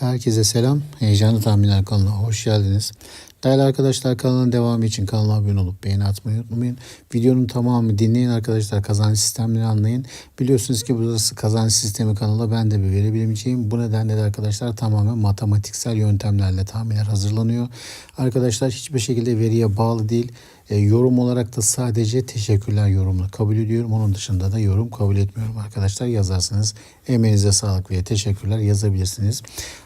Herkese selam. Heyecanlı Tahminler kanalına hoş geldiniz. Değerli arkadaşlar kanalın devamı için kanala abone olup beğeni atmayı unutmayın. Videonun tamamı dinleyin arkadaşlar. Kazanç sistemlerini anlayın. Biliyorsunuz ki burası kazanç sistemi kanalı. Ben de bir veri bilimciyim. Bu nedenle de arkadaşlar tamamen matematiksel yöntemlerle tahminler hazırlanıyor. Arkadaşlar hiçbir şekilde veriye bağlı değil. E, yorum olarak da sadece teşekkürler yorumunu kabul ediyorum. Onun dışında da yorum kabul etmiyorum arkadaşlar. Yazarsınız. Emeğinize sağlık ve teşekkürler yazabilirsiniz.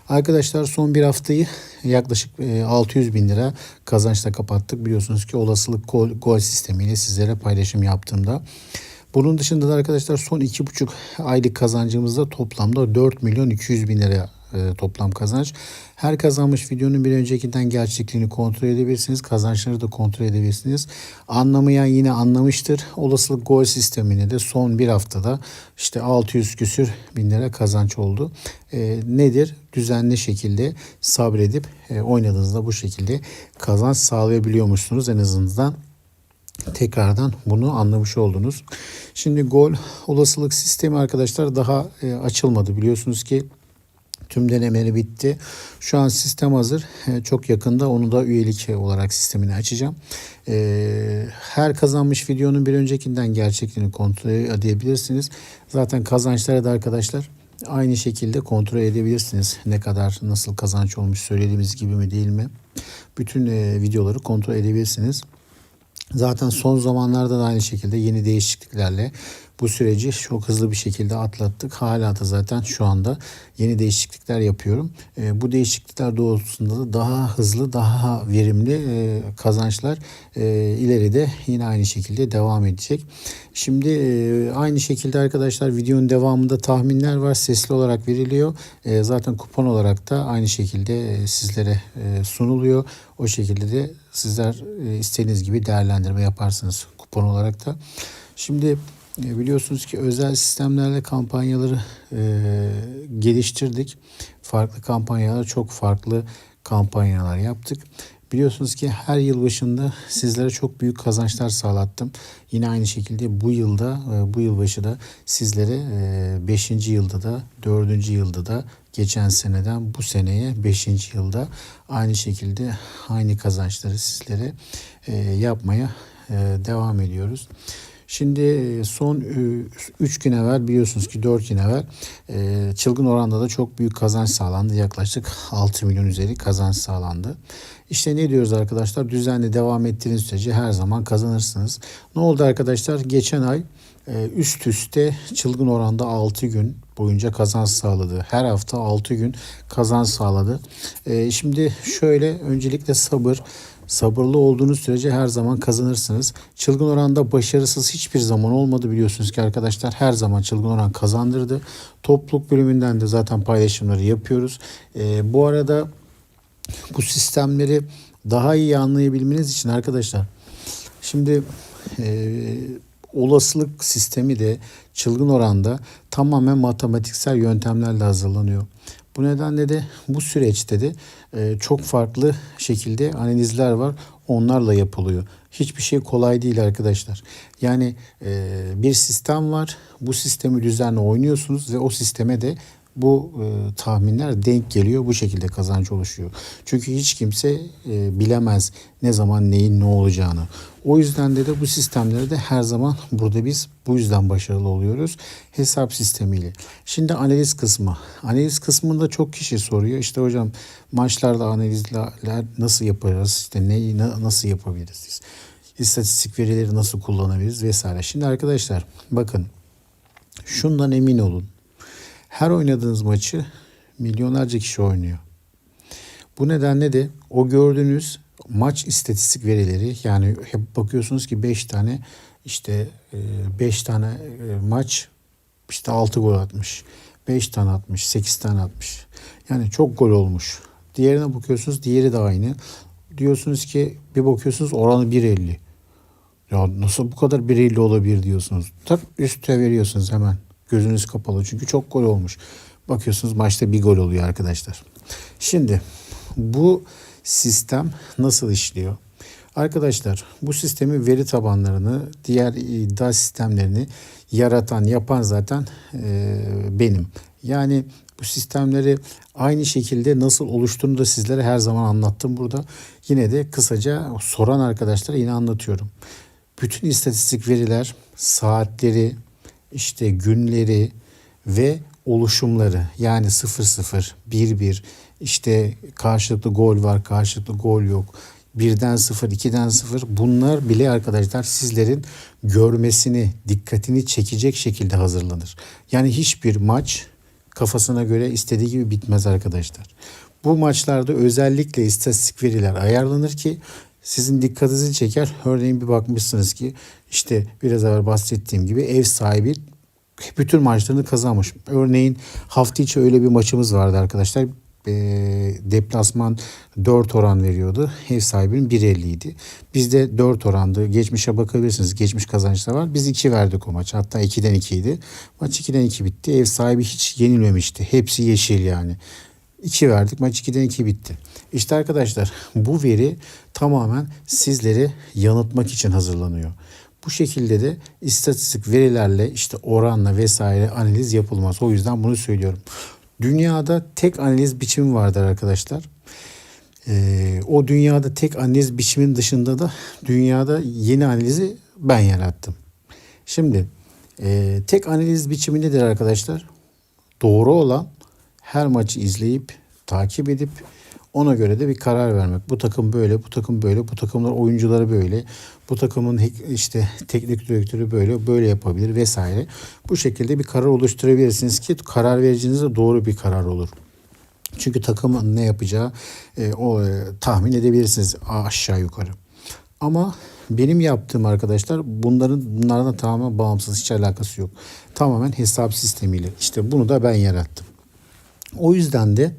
Arkadaşlar son bir haftayı yaklaşık e, 600 bin lira kazançla kapattık. Biliyorsunuz ki olasılık gol, gol sistemiyle sizlere paylaşım yaptığımda. Bunun dışında da arkadaşlar son 2,5 aylık kazancımızda toplamda 4 milyon 200 bin lira e, toplam kazanç. Her kazanmış videonun bir öncekinden gerçekliğini kontrol edebilirsiniz. Kazançları da kontrol edebilirsiniz. Anlamayan yine anlamıştır. Olasılık gol sistemine de son bir haftada işte 600 küsür bin lira kazanç oldu. E, nedir? Düzenli şekilde sabredip e, oynadığınızda bu şekilde kazanç sağlayabiliyormuşsunuz en azından tekrardan bunu anlamış oldunuz. Şimdi gol olasılık sistemi arkadaşlar daha e, açılmadı. Biliyorsunuz ki tüm denemeleri bitti. Şu an sistem hazır. E, çok yakında onu da üyelik olarak sistemini açacağım. E, her kazanmış videonun bir öncekinden gerçekliğini kontrol edebilirsiniz. Zaten kazançları da arkadaşlar aynı şekilde kontrol edebilirsiniz. Ne kadar nasıl kazanç olmuş söylediğimiz gibi mi değil mi? Bütün e, videoları kontrol edebilirsiniz. Zaten son zamanlarda da aynı şekilde yeni değişikliklerle bu süreci çok hızlı bir şekilde atlattık. Hala da zaten şu anda yeni değişiklikler yapıyorum. E, bu değişiklikler doğrultusunda da daha hızlı, daha verimli e, kazançlar e, ileride yine aynı şekilde devam edecek. Şimdi e, aynı şekilde arkadaşlar videonun devamında tahminler var. Sesli olarak veriliyor. E, zaten kupon olarak da aynı şekilde e, sizlere e, sunuluyor. O şekilde de sizler e, istediğiniz gibi değerlendirme yaparsınız kupon olarak da. Şimdi biliyorsunuz ki özel sistemlerle kampanyaları e, geliştirdik. Farklı kampanyalar, çok farklı kampanyalar yaptık. Biliyorsunuz ki her yıl başında sizlere çok büyük kazançlar sağlattım. Yine aynı şekilde bu yılda, e, bu yılbaşı da sizlere 5. yılda da, 4. yılda da geçen seneden bu seneye 5. yılda aynı şekilde aynı kazançları sizlere e, yapmaya e, devam ediyoruz. Şimdi son 3 gün evvel biliyorsunuz ki 4 gün evvel çılgın oranda da çok büyük kazanç sağlandı. Yaklaşık 6 milyon üzeri kazanç sağlandı. İşte ne diyoruz arkadaşlar? Düzenli devam ettiğiniz sürece her zaman kazanırsınız. Ne oldu arkadaşlar? Geçen ay üst üste çılgın oranda 6 gün boyunca kazanç sağladı. Her hafta 6 gün kazanç sağladı. Şimdi şöyle öncelikle sabır Sabırlı olduğunuz sürece her zaman kazanırsınız. Çılgın oranda başarısız hiçbir zaman olmadı biliyorsunuz ki arkadaşlar. Her zaman çılgın oran kazandırdı. Topluluk bölümünden de zaten paylaşımları yapıyoruz. Ee, bu arada bu sistemleri daha iyi anlayabilmeniz için arkadaşlar şimdi e, olasılık sistemi de çılgın oranda tamamen matematiksel yöntemlerle hazırlanıyor. Bu nedenle de bu süreçte de e, çok farklı şekilde analizler var. Onlarla yapılıyor. Hiçbir şey kolay değil arkadaşlar. Yani e, bir sistem var. Bu sistemi düzenli oynuyorsunuz ve o sisteme de bu e, tahminler denk geliyor. Bu şekilde kazanç oluşuyor. Çünkü hiç kimse e, bilemez ne zaman neyin ne olacağını. O yüzden de, de bu sistemleri de her zaman burada biz bu yüzden başarılı oluyoruz. Hesap sistemiyle. Şimdi analiz kısmı. Analiz kısmında çok kişi soruyor. İşte hocam maçlarda analizler nasıl yaparız? İşte neyi nasıl yapabiliriz? İstatistik verileri nasıl kullanabiliriz vesaire. Şimdi arkadaşlar bakın şundan emin olun. Her oynadığınız maçı milyonlarca kişi oynuyor. Bu nedenle de o gördüğünüz maç istatistik verileri yani hep bakıyorsunuz ki 5 tane işte 5 tane e, maç işte 6 gol atmış. 5 tane atmış, 8 tane atmış. Yani çok gol olmuş. Diğerine bakıyorsunuz diğeri de aynı. Diyorsunuz ki bir bakıyorsunuz oranı 1.50. Ya nasıl bu kadar 1.50 olabilir diyorsunuz. Tak üste veriyorsunuz hemen. Gözünüz kapalı çünkü çok gol olmuş. Bakıyorsunuz maçta bir gol oluyor arkadaşlar. Şimdi bu sistem nasıl işliyor? Arkadaşlar bu sistemin veri tabanlarını, diğer iddia sistemlerini yaratan, yapan zaten e, benim. Yani bu sistemleri aynı şekilde nasıl oluştuğunu da sizlere her zaman anlattım burada. Yine de kısaca soran arkadaşlara yine anlatıyorum. Bütün istatistik veriler, saatleri, işte günleri ve oluşumları yani 0-0, 1-1, işte karşılıklı gol var, karşılıklı gol yok. Birden sıfır, ikiden sıfır bunlar bile arkadaşlar sizlerin görmesini, dikkatini çekecek şekilde hazırlanır. Yani hiçbir maç kafasına göre istediği gibi bitmez arkadaşlar. Bu maçlarda özellikle istatistik veriler ayarlanır ki sizin dikkatinizi çeker. Örneğin bir bakmışsınız ki işte biraz evvel bahsettiğim gibi ev sahibi bütün maçlarını kazanmış. Örneğin hafta içi öyle bir maçımız vardı arkadaşlar. E, deplasman 4 oran veriyordu. Ev sahibinin 1.50 idi. Bizde 4 orandı. Geçmişe bakabilirsiniz. Geçmiş kazançlar var. Biz 2 verdik o maç. Hatta 2'den 2 idi. Maç 2'den 2 bitti. Ev sahibi hiç yenilmemişti. Hepsi yeşil yani. 2 verdik. Maç 2'den 2 bitti. İşte arkadaşlar bu veri tamamen sizleri yanıltmak için hazırlanıyor. Bu şekilde de istatistik verilerle işte oranla vesaire analiz yapılmaz. O yüzden bunu söylüyorum. Dünyada tek analiz biçimi vardır arkadaşlar. Ee, o dünyada tek analiz biçimin dışında da dünyada yeni analizi ben yarattım. Şimdi e, tek analiz biçimi nedir arkadaşlar? Doğru olan her maçı izleyip takip edip ona göre de bir karar vermek. Bu takım böyle, bu takım böyle, bu takımlar oyuncuları böyle, bu takımın işte teknik direktörü böyle, böyle yapabilir vesaire. Bu şekilde bir karar oluşturabilirsiniz ki karar vericiniz de doğru bir karar olur. Çünkü takımın ne yapacağı e, o e, tahmin edebilirsiniz aşağı yukarı. Ama benim yaptığım arkadaşlar bunların bunlardan tamamen bağımsız hiç alakası yok. Tamamen hesap sistemiyle. İşte bunu da ben yarattım. O yüzden de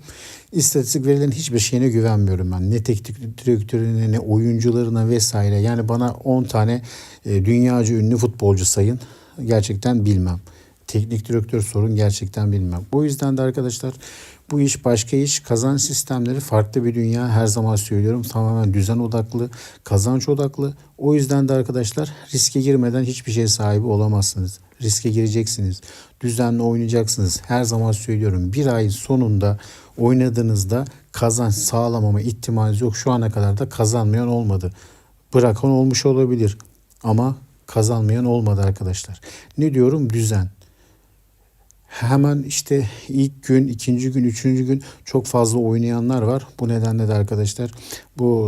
istatistik verilerin hiçbir şeyine güvenmiyorum ben. Ne teknik direktörüne ne oyuncularına vesaire. Yani bana 10 tane e, dünyaca ünlü futbolcu sayın. Gerçekten bilmem. Teknik direktör sorun gerçekten bilmem. O yüzden de arkadaşlar bu iş başka iş. Kazanç sistemleri farklı bir dünya. Her zaman söylüyorum tamamen düzen odaklı, kazanç odaklı. O yüzden de arkadaşlar riske girmeden hiçbir şey sahibi olamazsınız. Riske gireceksiniz. Düzenli oynayacaksınız. Her zaman söylüyorum bir ay sonunda oynadığınızda kazanç sağlamama ihtimaliniz yok. Şu ana kadar da kazanmayan olmadı. Bırakan olmuş olabilir ama kazanmayan olmadı arkadaşlar. Ne diyorum? Düzen hemen işte ilk gün, ikinci gün, üçüncü gün çok fazla oynayanlar var. Bu nedenle de arkadaşlar bu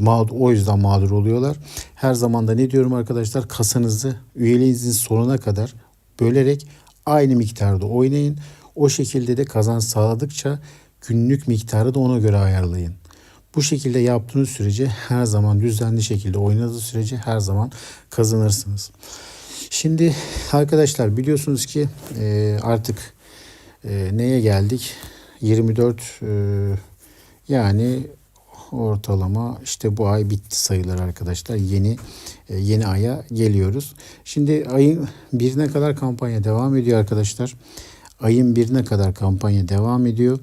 mağdur, o yüzden mağdur oluyorlar. Her zaman da ne diyorum arkadaşlar kasanızı üyeliğinizin sonuna kadar bölerek aynı miktarda oynayın. O şekilde de kazanç sağladıkça günlük miktarı da ona göre ayarlayın. Bu şekilde yaptığınız sürece her zaman düzenli şekilde oynadığı sürece her zaman kazanırsınız. Şimdi arkadaşlar biliyorsunuz ki e, artık e, neye geldik? 24 e, yani ortalama işte bu ay bitti sayılır arkadaşlar. Yeni e, yeni aya geliyoruz. Şimdi ayın birine kadar kampanya devam ediyor arkadaşlar. Ayın birine kadar kampanya devam ediyor.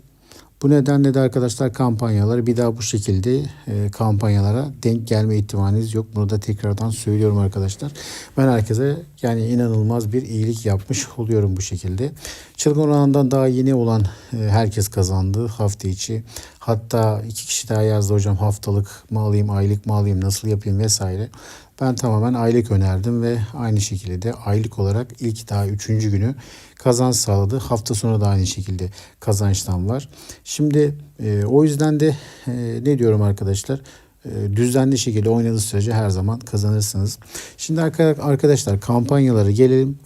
Bu nedenle de arkadaşlar kampanyaları bir daha bu şekilde e, kampanyalara denk gelme ihtimaliniz yok. Bunu da tekrardan söylüyorum arkadaşlar. Ben herkese yani inanılmaz bir iyilik yapmış oluyorum bu şekilde. Çılgın oranından daha yeni olan e, herkes kazandı hafta içi. Hatta iki kişi daha yazdı hocam haftalık mı alayım, aylık mı alayım, nasıl yapayım vesaire. Ben tamamen aylık önerdim ve aynı şekilde de aylık olarak ilk daha üçüncü günü kazanç sağladı. Hafta sonu da aynı şekilde kazançtan var. Şimdi e, o yüzden de e, ne diyorum arkadaşlar? E, düzenli şekilde oynadığı sürece her zaman kazanırsınız. Şimdi arkadaşlar kampanyaları gelelim.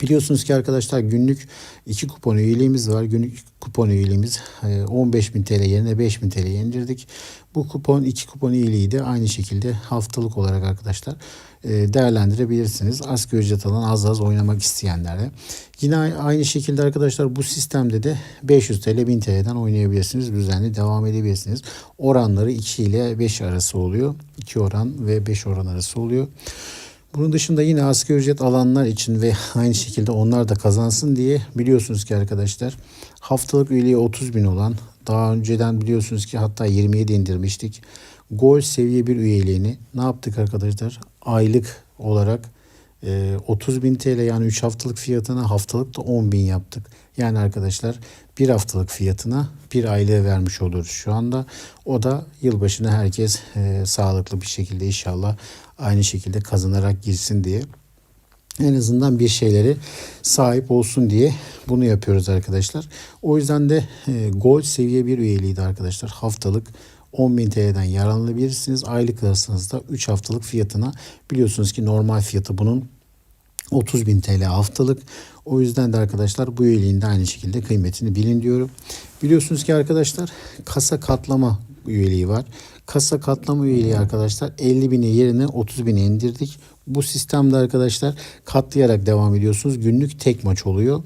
Biliyorsunuz ki arkadaşlar günlük iki kupon üyeliğimiz var. Günlük kupon üyeliğimiz 15.000 TL yerine 5.000 TL indirdik. Bu kupon iki kupon üyeliği de aynı şekilde haftalık olarak arkadaşlar e, değerlendirebilirsiniz. Asgari ücret alan az az oynamak isteyenlere. Yine aynı şekilde arkadaşlar bu sistemde de 500 TL 1000 TL'den oynayabilirsiniz. Düzenli devam edebilirsiniz. Oranları 2 ile 5 arası oluyor. 2 oran ve 5 oran arası oluyor. Bunun dışında yine asgari ücret alanlar için ve aynı şekilde onlar da kazansın diye biliyorsunuz ki arkadaşlar haftalık üyeliği 30 bin olan daha önceden biliyorsunuz ki hatta 27 indirmiştik. Gol seviye bir üyeliğini ne yaptık arkadaşlar? Aylık olarak e, 30 bin TL yani 3 haftalık fiyatına haftalık da 10 bin yaptık. Yani arkadaşlar bir haftalık fiyatına bir aylığı vermiş oluruz şu anda. O da yılbaşına herkes e, sağlıklı bir şekilde inşallah aynı şekilde kazanarak girsin diye en azından bir şeyleri sahip olsun diye bunu yapıyoruz arkadaşlar. O yüzden de e, Gold seviye bir üyeliğiydi arkadaşlar. Haftalık 10.000 TL'den yararlanabilirsiniz. Aylık alırsanız da 3 haftalık fiyatına biliyorsunuz ki normal fiyatı bunun 30.000 TL haftalık. O yüzden de arkadaşlar bu üyeliğin de aynı şekilde kıymetini bilin diyorum. Biliyorsunuz ki arkadaşlar kasa katlama üyeliği var. Kasa katlama üyeliği arkadaşlar 50 bine yerine 30 bine indirdik. Bu sistemde arkadaşlar katlayarak devam ediyorsunuz. Günlük tek maç oluyor.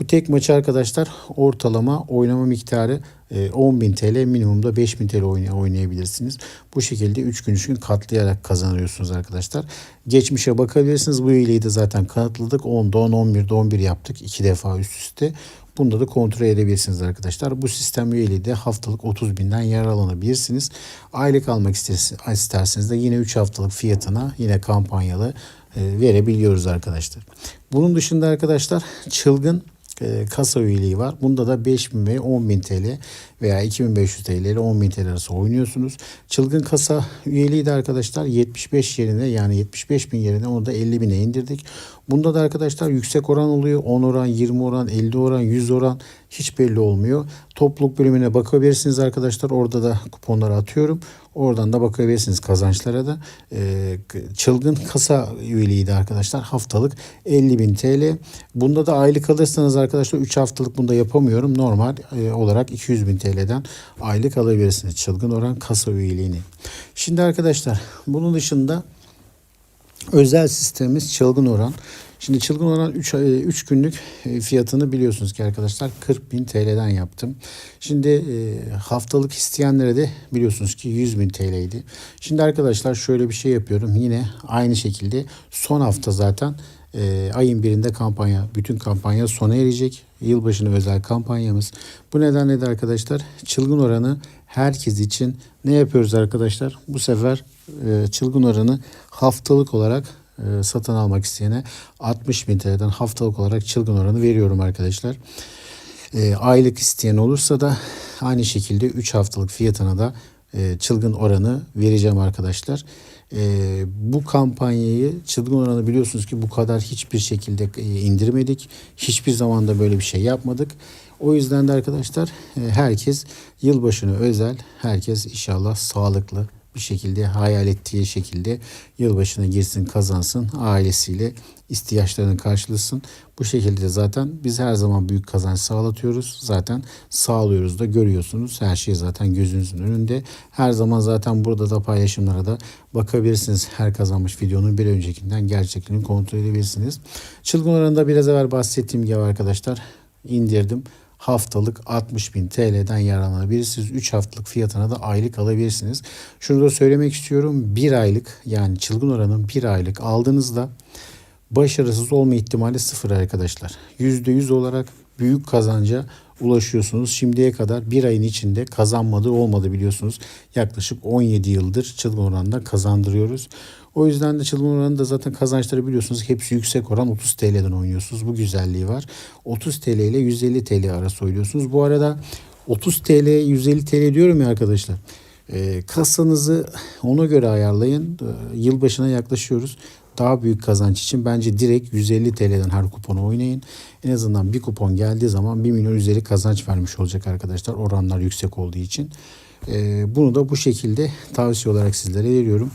Bu tek maçı arkadaşlar ortalama oynama miktarı 10.000 TL minimumda 5.000 TL oynay- oynayabilirsiniz. Bu şekilde 3 gün 3 gün katlayarak kazanıyorsunuz arkadaşlar. Geçmişe bakabilirsiniz. Bu üyeliği de zaten kanıtladık. 10'da 10, 11'de 11 yaptık. 2 defa üst üste. Bunda da kontrol edebilirsiniz arkadaşlar. Bu sistem üyeliği de haftalık 30 binden yararlanabilirsiniz. Aylık almak isterseniz de yine 3 haftalık fiyatına yine kampanyalı e, verebiliyoruz arkadaşlar. Bunun dışında arkadaşlar çılgın e, kasa üyeliği var. Bunda da 5000 ve 10.000 TL veya 2500 TL ile 10.000 TL arası oynuyorsunuz. Çılgın kasa üyeliği de arkadaşlar 75 yerine yani 75 bin yerine onu da 50 bine indirdik. Bunda da arkadaşlar yüksek oran oluyor. 10 oran, 20 oran, 50 oran, 100 oran hiç belli olmuyor. Topluluk bölümüne bakabilirsiniz arkadaşlar. Orada da kuponları atıyorum. Oradan da bakabilirsiniz kazançlara da. Ee, çılgın kasa üyeliği de arkadaşlar haftalık 50.000 TL. Bunda da aylık alırsanız arkadaşlar 3 haftalık bunda yapamıyorum. Normal e, olarak 200.000 TL'den aylık alabilirsiniz. Çılgın oran kasa üyeliğini. Şimdi arkadaşlar bunun dışında özel sistemimiz çılgın oran. Şimdi çılgın oran 3, 3 günlük e, fiyatını biliyorsunuz ki arkadaşlar 40 bin TL'den yaptım. Şimdi e, haftalık isteyenlere de biliyorsunuz ki 100 bin TL'ydi. Şimdi arkadaşlar şöyle bir şey yapıyorum. Yine aynı şekilde son hafta zaten e, ayın birinde kampanya, bütün kampanya sona erecek. Yılbaşına özel kampanyamız. Bu nedenle de arkadaşlar çılgın oranı herkes için ne yapıyoruz arkadaşlar? Bu sefer çılgın oranı haftalık olarak e, satın almak isteyene 60 bin TL'den haftalık olarak çılgın oranı veriyorum arkadaşlar. E, aylık isteyen olursa da aynı şekilde 3 haftalık fiyatına da e, çılgın oranı vereceğim arkadaşlar. E, bu kampanyayı çılgın oranı biliyorsunuz ki bu kadar hiçbir şekilde e, indirmedik. Hiçbir zaman da böyle bir şey yapmadık. O yüzden de arkadaşlar e, herkes yılbaşına özel herkes inşallah sağlıklı bir şekilde hayal ettiği şekilde yılbaşına girsin kazansın ailesiyle ihtiyaçlarını karşılasın. Bu şekilde zaten biz her zaman büyük kazanç sağlatıyoruz. Zaten sağlıyoruz da görüyorsunuz. Her şey zaten gözünüzün önünde. Her zaman zaten burada da paylaşımlara da bakabilirsiniz. Her kazanmış videonun bir öncekinden gerçekliğini kontrol edebilirsiniz. Çılgın oranında biraz evvel bahsettiğim gibi arkadaşlar indirdim haftalık 60 bin TL'den yararlanabilirsiniz. 3 haftalık fiyatına da aylık alabilirsiniz. Şunu da söylemek istiyorum. 1 aylık yani çılgın oranın 1 aylık aldığınızda başarısız olma ihtimali sıfır arkadaşlar. %100 olarak büyük kazanca ulaşıyorsunuz. Şimdiye kadar bir ayın içinde kazanmadığı olmadı biliyorsunuz. Yaklaşık 17 yıldır çılgın oranda kazandırıyoruz. O yüzden de çılgın oranında zaten kazançları biliyorsunuz hepsi yüksek oran 30 TL'den oynuyorsunuz. Bu güzelliği var. 30 TL ile 150 TL arası oynuyorsunuz. Bu arada 30 TL 150 TL diyorum ya arkadaşlar. E, kasanızı ona göre ayarlayın. E, yılbaşına yaklaşıyoruz. Daha büyük kazanç için bence direkt 150 TL'den her kuponu oynayın. En azından bir kupon geldiği zaman 1 milyon üzeri kazanç vermiş olacak arkadaşlar. Oranlar yüksek olduğu için. E, bunu da bu şekilde tavsiye olarak sizlere veriyorum.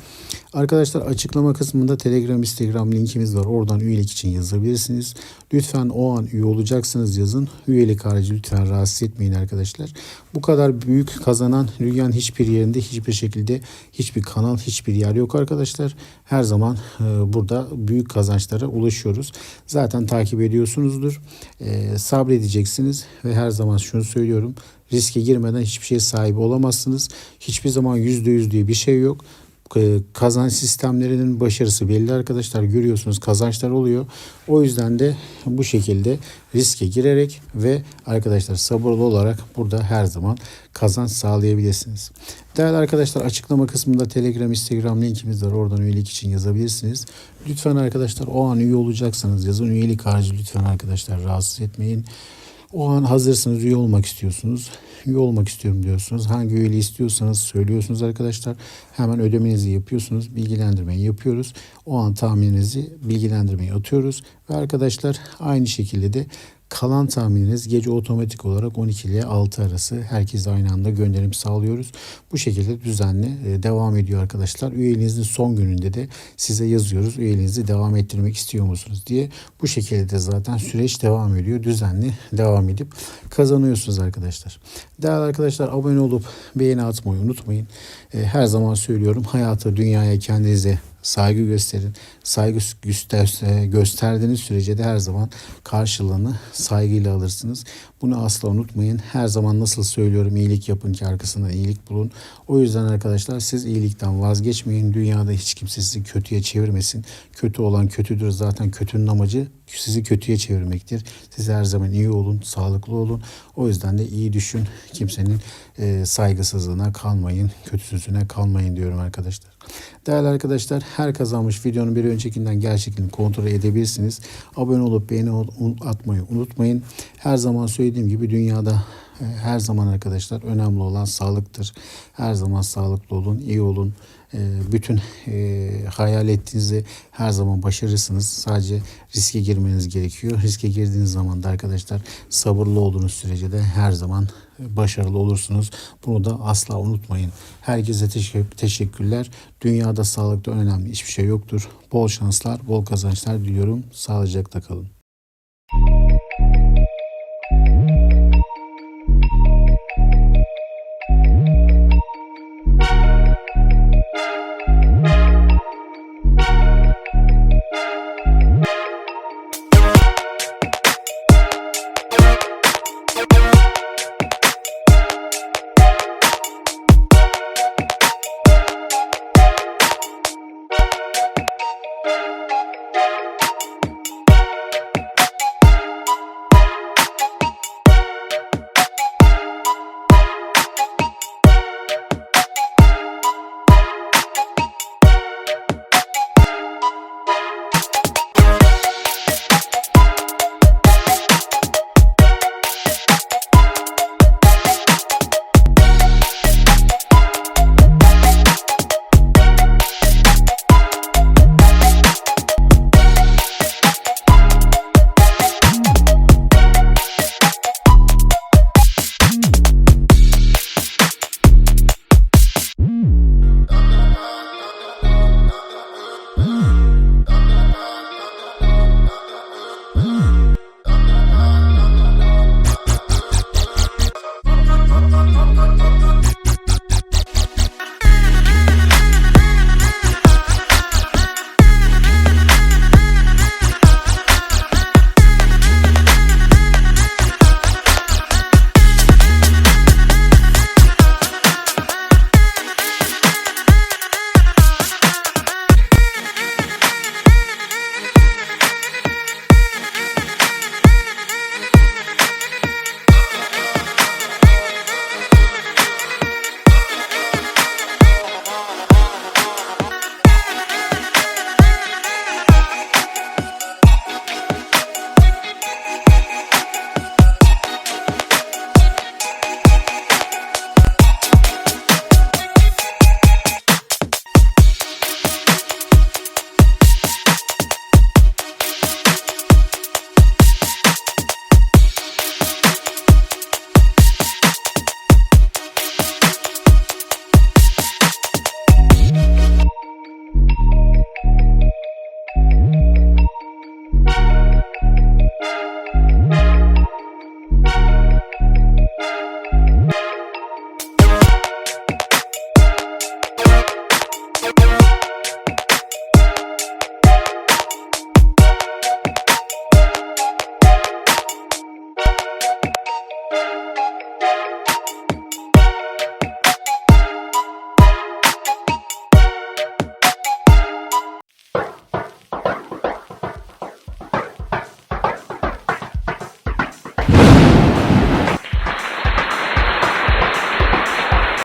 Arkadaşlar açıklama kısmında Telegram, Instagram linkimiz var. Oradan üyelik için yazabilirsiniz. Lütfen o an üye olacaksınız yazın. Üyelik harcı lütfen rahatsız etmeyin arkadaşlar. Bu kadar büyük kazanan dünyanın hiçbir yerinde hiçbir şekilde hiçbir kanal, hiçbir yer yok arkadaşlar. Her zaman e, burada büyük kazançlara ulaşıyoruz. Zaten takip ediyorsunuzdur. E, sabredeceksiniz ve her zaman şunu söylüyorum. Riske girmeden hiçbir şeye sahibi olamazsınız. Hiçbir zaman %100 diye bir şey yok. E, kazanç sistemlerinin başarısı belli arkadaşlar görüyorsunuz kazançlar oluyor. O yüzden de bu şekilde riske girerek ve arkadaşlar sabırlı olarak burada her zaman kazanç sağlayabilirsiniz. Değerli arkadaşlar açıklama kısmında Telegram, Instagram linkimiz var. Oradan üyelik için yazabilirsiniz. Lütfen arkadaşlar o an üye olacaksanız yazın üyelik harcı lütfen arkadaşlar rahatsız etmeyin. O an hazırsınız, üye olmak istiyorsunuz. Üye olmak istiyorum diyorsunuz. Hangi üyeliği istiyorsanız söylüyorsunuz arkadaşlar. Hemen ödemenizi yapıyorsunuz. Bilgilendirmeyi yapıyoruz. O an tahmininizi bilgilendirmeyi atıyoruz. Ve arkadaşlar aynı şekilde de kalan tahmininiz gece otomatik olarak 12 ile 6 arası herkese aynı anda gönderim sağlıyoruz. Bu şekilde düzenli e, devam ediyor arkadaşlar. Üyeliğinizin son gününde de size yazıyoruz. Üyeliğinizi devam ettirmek istiyor musunuz diye. Bu şekilde de zaten süreç devam ediyor. Düzenli devam edip kazanıyorsunuz arkadaşlar. Değerli arkadaşlar abone olup beğeni atmayı unutmayın. E, Her zaman söylüyorum hayata, dünyaya, kendinize saygı gösterin. Saygı göster- gösterdiğiniz sürece de her zaman karşılığını saygıyla alırsınız. Bunu asla unutmayın. Her zaman nasıl söylüyorum iyilik yapın ki arkasında iyilik bulun. O yüzden arkadaşlar siz iyilikten vazgeçmeyin. Dünyada hiç kimse sizi kötüye çevirmesin. Kötü olan kötüdür. Zaten kötünün amacı sizi kötüye çevirmektir. Siz her zaman iyi olun, sağlıklı olun. O yüzden de iyi düşün. Kimsenin e, saygısızlığına kalmayın, kötüsüzlüğüne kalmayın diyorum arkadaşlar. Değerli arkadaşlar her kazanmış videonun bir öncekinden gerçekliğini kontrol edebilirsiniz. Abone olup beğeni atmayı unutmayın. Her zaman söylediğim gibi dünyada her zaman arkadaşlar önemli olan sağlıktır. Her zaman sağlıklı olun, iyi olun. E, Bütün e, hayal ettiğinizi her zaman başarırsınız. Sadece riske girmeniz gerekiyor. Riske girdiğiniz zaman da arkadaşlar sabırlı olduğunuz sürece de her zaman başarılı olursunuz. Bunu da asla unutmayın. Herkese teşekkür, teşekkürler. Dünyada sağlıkta önemli hiçbir şey yoktur. Bol şanslar, bol kazançlar diliyorum. Sağlıcakla kalın.